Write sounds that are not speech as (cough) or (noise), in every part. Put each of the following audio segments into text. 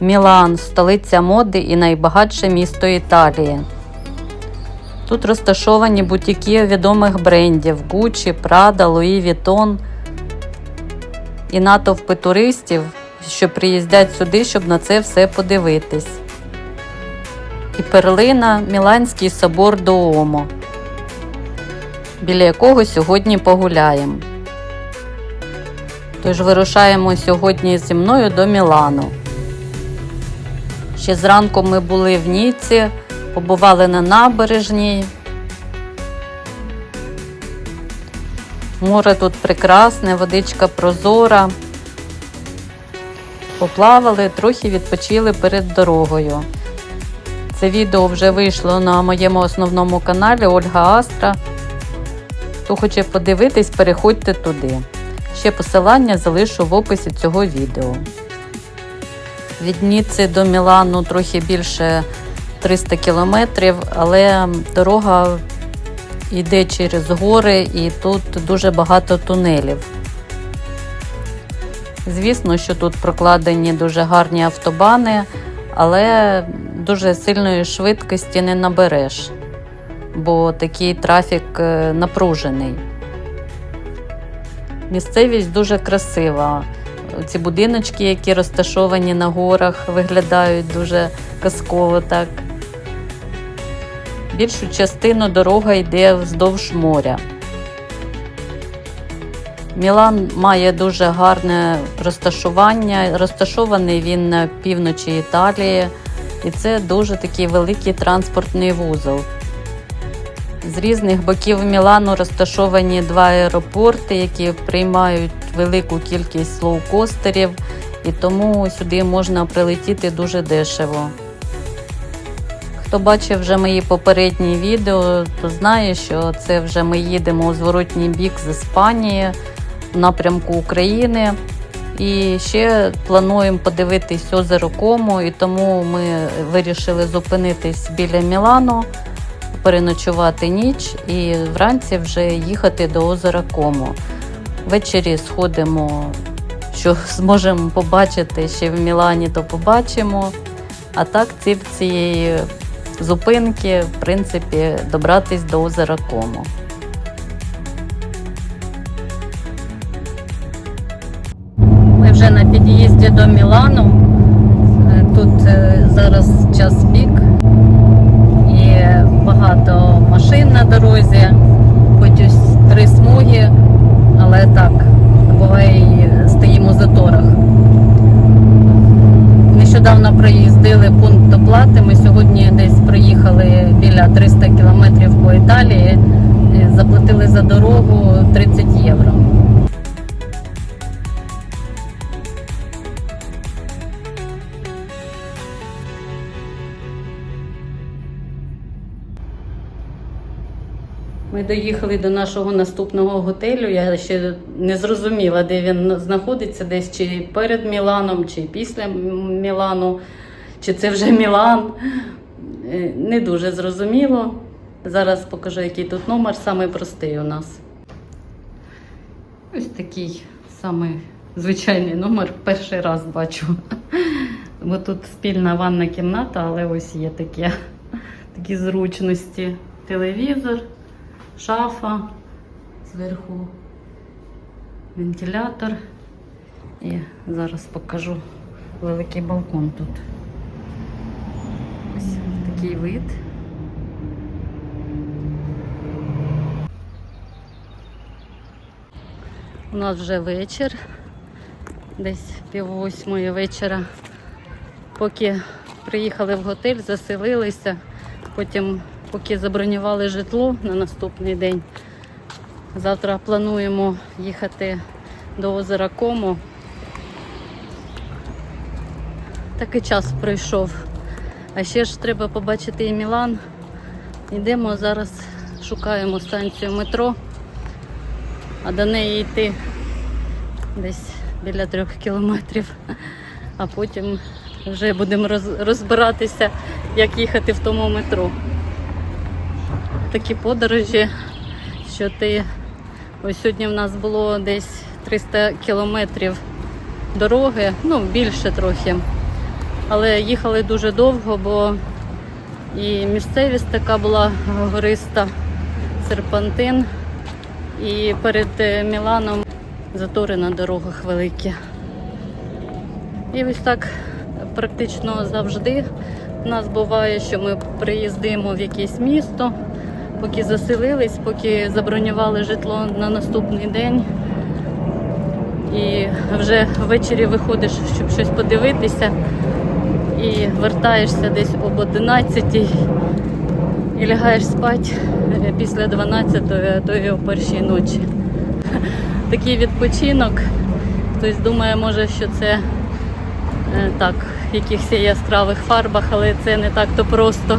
Мілан, столиця моди і найбагатше місто Італії. Тут розташовані бутіки відомих брендів Gucci, Prada, Louis Vuitton і натовпи туристів, що приїздять сюди, щоб на це все подивитись. І перлина Міланський собор Дуомо, біля якого сьогодні погуляємо. Тож вирушаємо сьогодні зі мною до Мілану. Ще зранку ми були в Ніці, побували на набережній. Море тут прекрасне, водичка прозора. Поплавали, трохи відпочили перед дорогою. Це відео вже вийшло на моєму основному каналі Ольга Астра. Хто хоче подивитись, переходьте туди. Ще посилання залишу в описі цього відео. Від Ніци до Мілану трохи більше 300 кілометрів, але дорога йде через гори і тут дуже багато тунелів. Звісно, що тут прокладені дуже гарні автобани, але дуже сильної швидкості не набереш, бо такий трафік е, напружений. Місцевість дуже красива. Ці будиночки, які розташовані на горах, виглядають дуже казково так. Більшу частину дорога йде вздовж моря. Мілан має дуже гарне розташування. Розташований він на півночі Італії, і це дуже такий великий транспортний вузол. З різних боків Мілану розташовані два аеропорти, які приймають велику кількість лоукостерів, і тому сюди можна прилетіти дуже дешево. Хто бачив вже мої попередні відео, то знає, що це вже ми їдемо у зворотній бік з Іспанії в напрямку України. І ще плануємо подивитись озеро Кому, і тому ми вирішили зупинитись біля Мілану, переночувати ніч і вранці вже їхати до озера Кому. Ввечері сходимо, що зможемо побачити ще в Мілані, то побачимо. А так, ціль цієї зупинки, в принципі, добратись до озера Кому. Ми вже на під'їзді до Мілану. Е, Тут е, зараз час пік і багато машин на дорозі, хоч ось три смуги, але так, буває стоїмо в заторах. Нещодавно проїздили пункт оплати. Ми сьогодні десь проїхали біля 300 кілометрів по Італії, заплатили за дорогу 30 євро. Ми доїхали до нашого наступного готелю. Я ще не зрозуміла, де він знаходиться, десь чи перед Міланом, чи після Мілану, чи це вже Мілан. Е, Не дуже зрозуміло. Зараз покажу, який тут номер, самий простий у нас. Ось такий самий звичайний номер, перший раз бачу. Бо тут спільна ванна кімната, але ось є такі, такі зручності. Телевізор шафа, зверху вентилятор. І зараз покажу великий балкон тут. Ось такий вид. У нас вже вечір, десь пів восьмої вечора. Поки приїхали в готель, заселилися, потім поки забронювали житло на наступний день. Завтра плануємо їхати до озера Комо. Такий час пройшов. А ще ж треба побачити і Мілан. Йдемо зараз, шукаємо станцію метро, а до неї йти десь біля трьох кілометрів, а потім вже будемо розбиратися, як їхати в тому метро такі подорожі, що ти ось сьогодні в нас було десь 300 кілометрів дороги, ну більше трохи. але їхали дуже довго, бо і місцевість така була гориста, серпантин. І перед е, Міланом затори на дорогах великі. І ось так практично завжди в нас буває, що ми приїздимо в якесь місто, поки заселились, поки забронювали житло на наступний день. І вже ввечері виходиш, щоб щось подивитися, і вертаєшся десь об 11 і лягаєш спати е, після 12, а то і о першій ночі. (laughs) Такий відпочинок. Хтось думає, може, що це е, так, в якихось яскравих фарбах, але це не так то просто.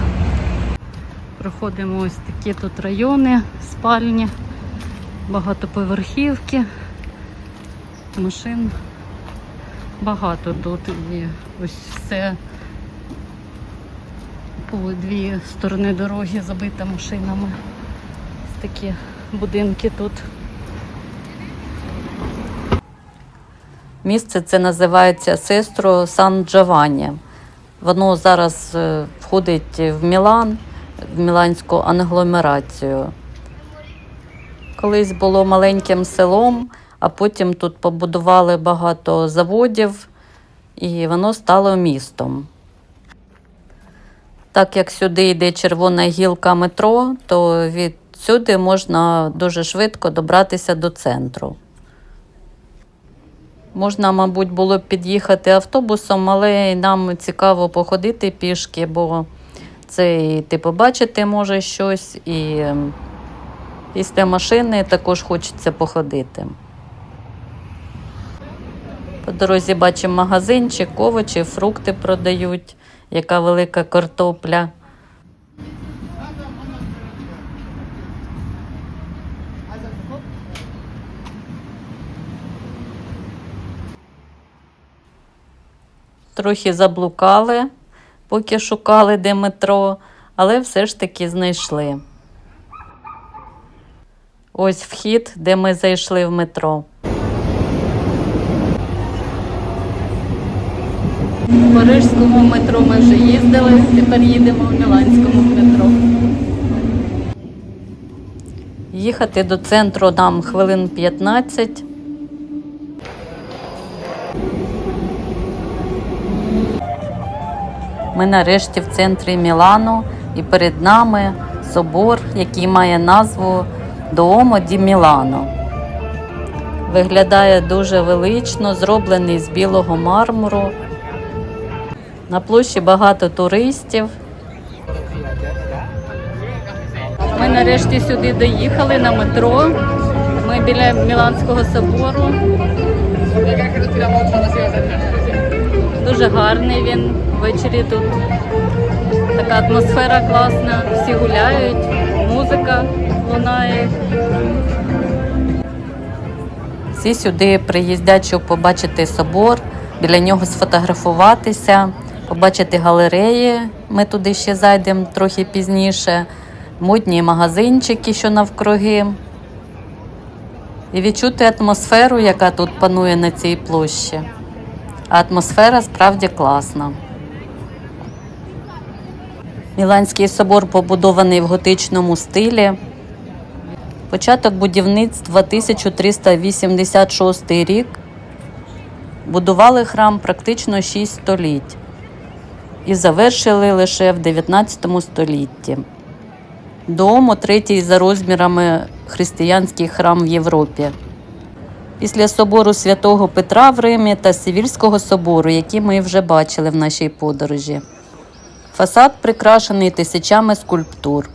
Проходимо ось такі тут райони, спальні, багатоповерхівки, машин. Багато тут і ось все по дві сторони дороги забита машинами. Ось такі будинки тут. Місце це називається Сестро Сан Джованні. Воно зараз е, входить в Мілан, Міланську англомерацію. Колись було маленьким селом, а потім тут побудували багато заводів, і воно стало містом. Так як сюди йде червона гілка метро, то відсюди можна дуже швидко добратися до центру. Можна, мабуть, було б під'їхати автобусом, але нам цікаво походити пішки, бо це і ти побачити може щось, і ем, після машини також хочеться походити. По дорозі бачимо магазинчик, овочі, фрукти продають, яка велика картопля. Трохи заблукали, поки шукали, де метро, але все ж таки знайшли. Ось вхід, де ми зайшли в метро. В Парижському метро ми вже їздили, тепер їдемо в Міланському метро. Їхати до центру нам хвилин 15. Ми нарешті в центрі Мілану і перед нами собор, який має назву Дуомо ді Мілано. Виглядає дуже велично, зроблений з білого мармуру. На площі багато туристів. Ми нарешті сюди доїхали на метро. Ми біля Міланського собору. Дуже гарний він. Ввечері тут така атмосфера класна, всі гуляють, музика лунає. Всі сюди приїздять, щоб побачити собор, біля нього сфотографуватися, побачити галереї. Ми туди ще зайдемо трохи пізніше, модні магазинчики, що навкруги. І відчути атмосферу, яка тут панує на цій площі. Атмосфера справді класна. Міланський собор побудований в готичному стилі. Початок будівництва 1386 рік. Будували храм практично 6 століть і завершили лише в 19 столітті. Дуомо третій за розмірами християнський храм в Європі. Після собору святого Петра в Римі та Сивільського собору, які ми вже бачили в нашій подорожі. Фасад прикрашений тисячами скульптур.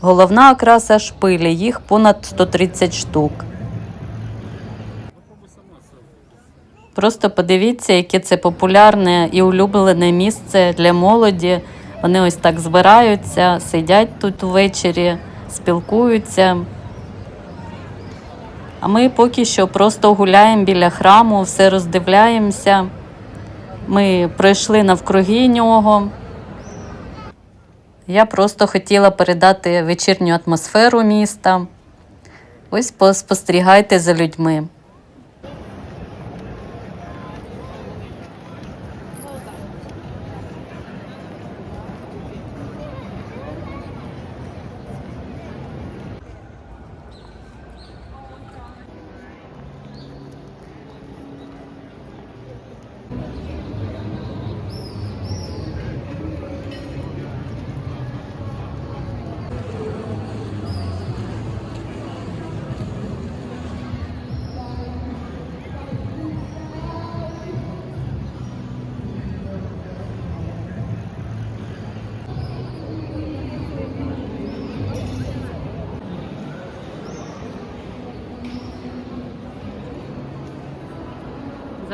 Головна окраса шпилі, їх понад 130 штук. Просто подивіться, яке це популярне і улюблене місце для молоді. Вони ось так збираються, сидять тут ввечері, спілкуються. А ми поки що просто гуляємо біля храму, все роздивляємося. Ми пройшли навкруги нього. Я просто хотіла передати вечірню атмосферу міста. Ось поспостерігайте за людьми.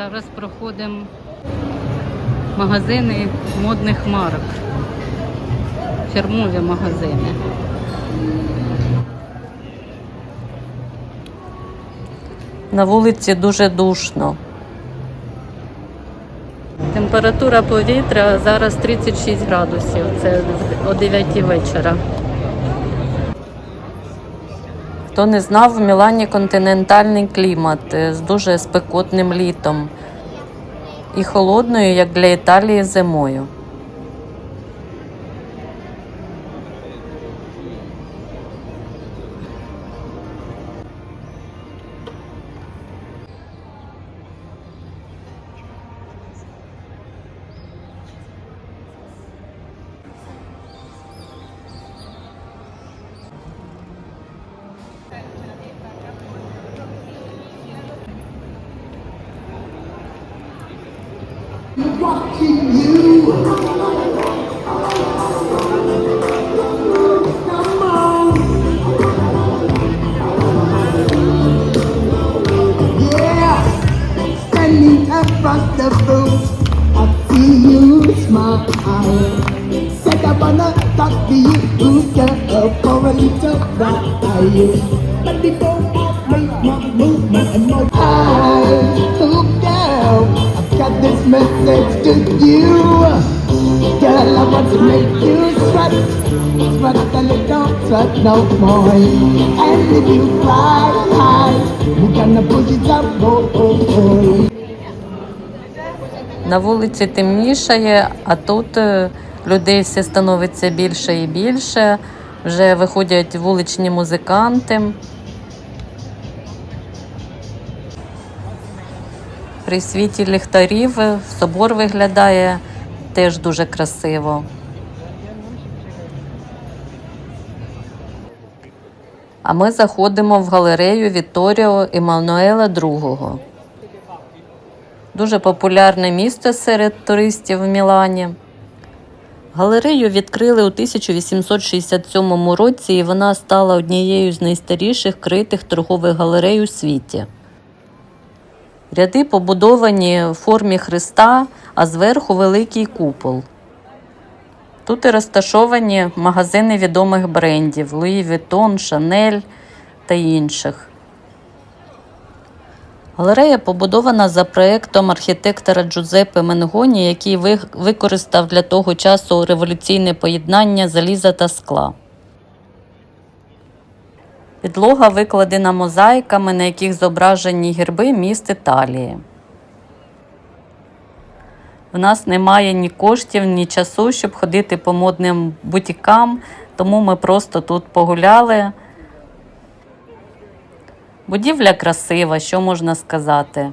Зараз проходимо магазини модних марок. Фірмові магазини. На вулиці дуже душно. Температура повітря зараз 36 градусів. Це о 9 вечора. Хто не знав, в Мілані континентальний клімат е, з дуже спекотним літом і холодною, як для Італії, зимою. Room, I see you smile. Said I wanna talk to you, girl, for a little while. But before I make my movement and my eyes look down, I've got this message to you. Girl, I want to make you sweat, sweat a little, sweat no more. And if you fly high, we're gonna push it up, oh, oh, oh. На вулиці темнішає, а тут е, людей все становиться більше і більше. Вже виходять вуличні музиканти. При світі ліхтарів е, собор виглядає теж дуже красиво. А ми заходимо в галерею Вітторіо Еммануела II. Дуже популярне місце серед туристів в Мілані. Галерею відкрили у 1867 році, і вона стала однією з найстаріших критих торгових галерей у світі. Ряди побудовані в формі хреста, а зверху великий купол. Тут і розташовані магазини відомих брендів Луї Vuitton, Шанель та інших. Галерея побудована за проєктом архітектора Джузеппе Менгоні, який використав для того часу революційне поєднання заліза та скла. Підлога викладена мозаїками, на яких зображені герби міст Італії. В нас немає ні коштів, ні часу, щоб ходити по модним бутікам, тому ми просто тут погуляли. Будівля красива, що можна сказати.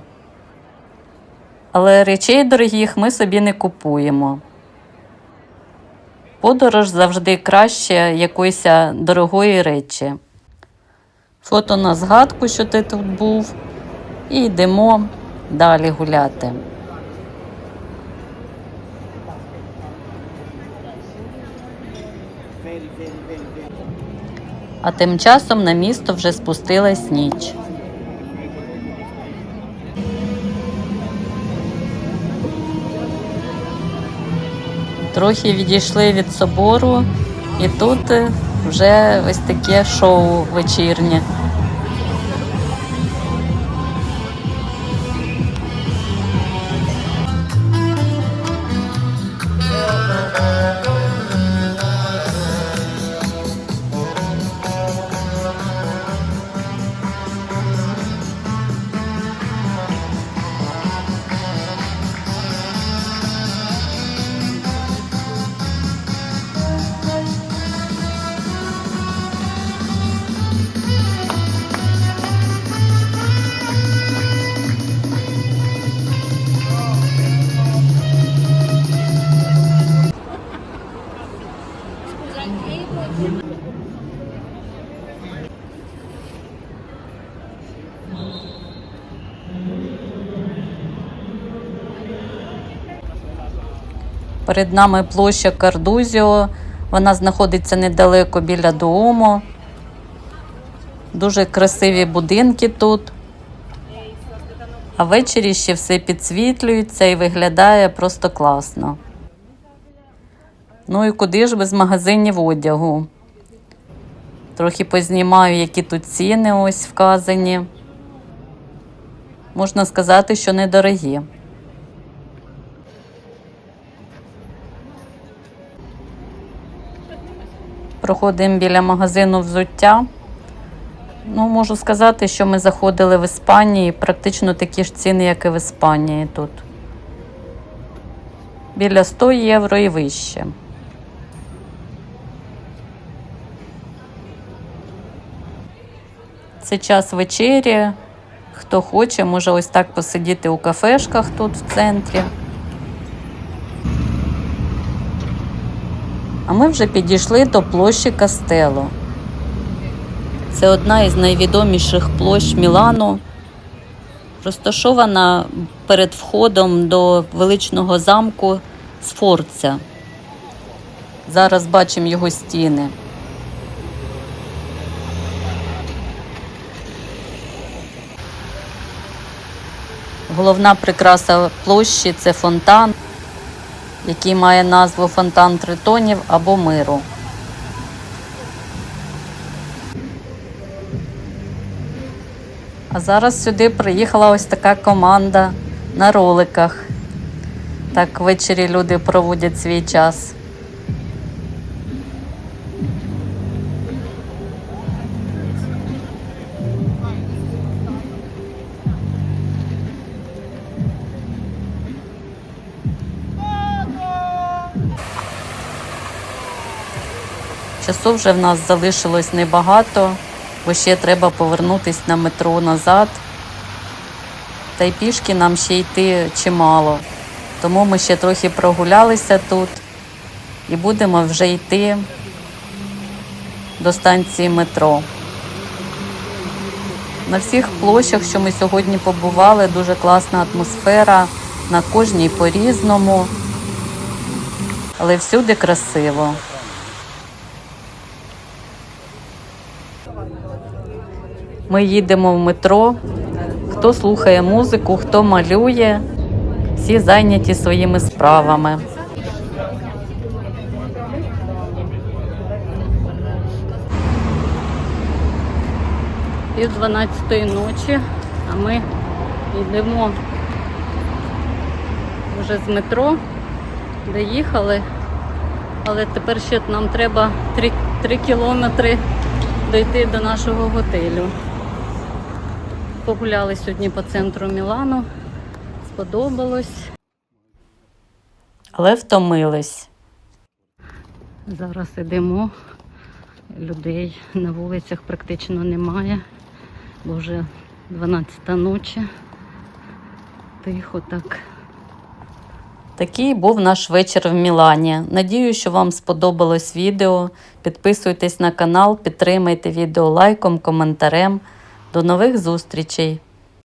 Але речей дорогих ми собі не купуємо. Подорож завжди краще якоїсь дорогої речі. Фото на згадку, що ти тут був, і йдемо далі гуляти. А тим часом на місто вже спустилась ніч. Трохи відійшли від собору, і тут е, вже ось таке шоу вечірнє. Перед нами площа Кардузіо. Вона знаходиться недалеко біля Дуомо. Дуже красиві будинки тут. А ввечері ще все підсвітлюється і виглядає просто класно. Ну і куди ж без магазинів одягу? Трохи познімаю, які тут ціни ось вказані. Можна сказати, що недорогі. Проходимо біля магазину взуття. Ну, можу сказати, що ми заходили в Іспанії, практично такі ж ціни, як і в Іспанії тут. Біля 100 євро і вище. Це час вечері. Хто хоче, може ось так посидіти у кафешках тут в центрі. А ми вже підійшли до площі Кастело. Це одна із найвідоміших площ Мілану, розташована перед входом до величного замку Сфорця. Зараз бачимо його стіни. Головна прикраса площі це фонтан, який має назву Фонтан Тритонів або Миру. А зараз сюди приїхала ось така команда на роликах. Так ввечері люди проводять свій час. Часу вже в нас залишилось небагато, бо ще треба повернутися на метро назад. Та й пішки нам ще йти чимало. Тому ми ще трохи прогулялися тут і будемо вже йти до станції метро. На всіх площах, що ми сьогодні побували, дуже класна атмосфера, на кожній по-різному, але всюди красиво. Ми їдемо в метро. Хто слухає музику, хто малює, всі зайняті своїми справами. Пів 12 ночі, а ми йдемо вже з метро, доїхали, але тепер ще нам треба 3, 3 кілометри дойти до нашого готелю. Погуляли сьогодні по центру Мілану. Сподобалось. Але втомились. Зараз йдемо. Людей на вулицях практично немає, бо вже 12 ночі. Тихо так. Такий був наш вечір в Мілані. Надію, що вам сподобалось відео. Підписуйтесь на канал, підтримайте відео лайком, коментарем. До нових зустрічей!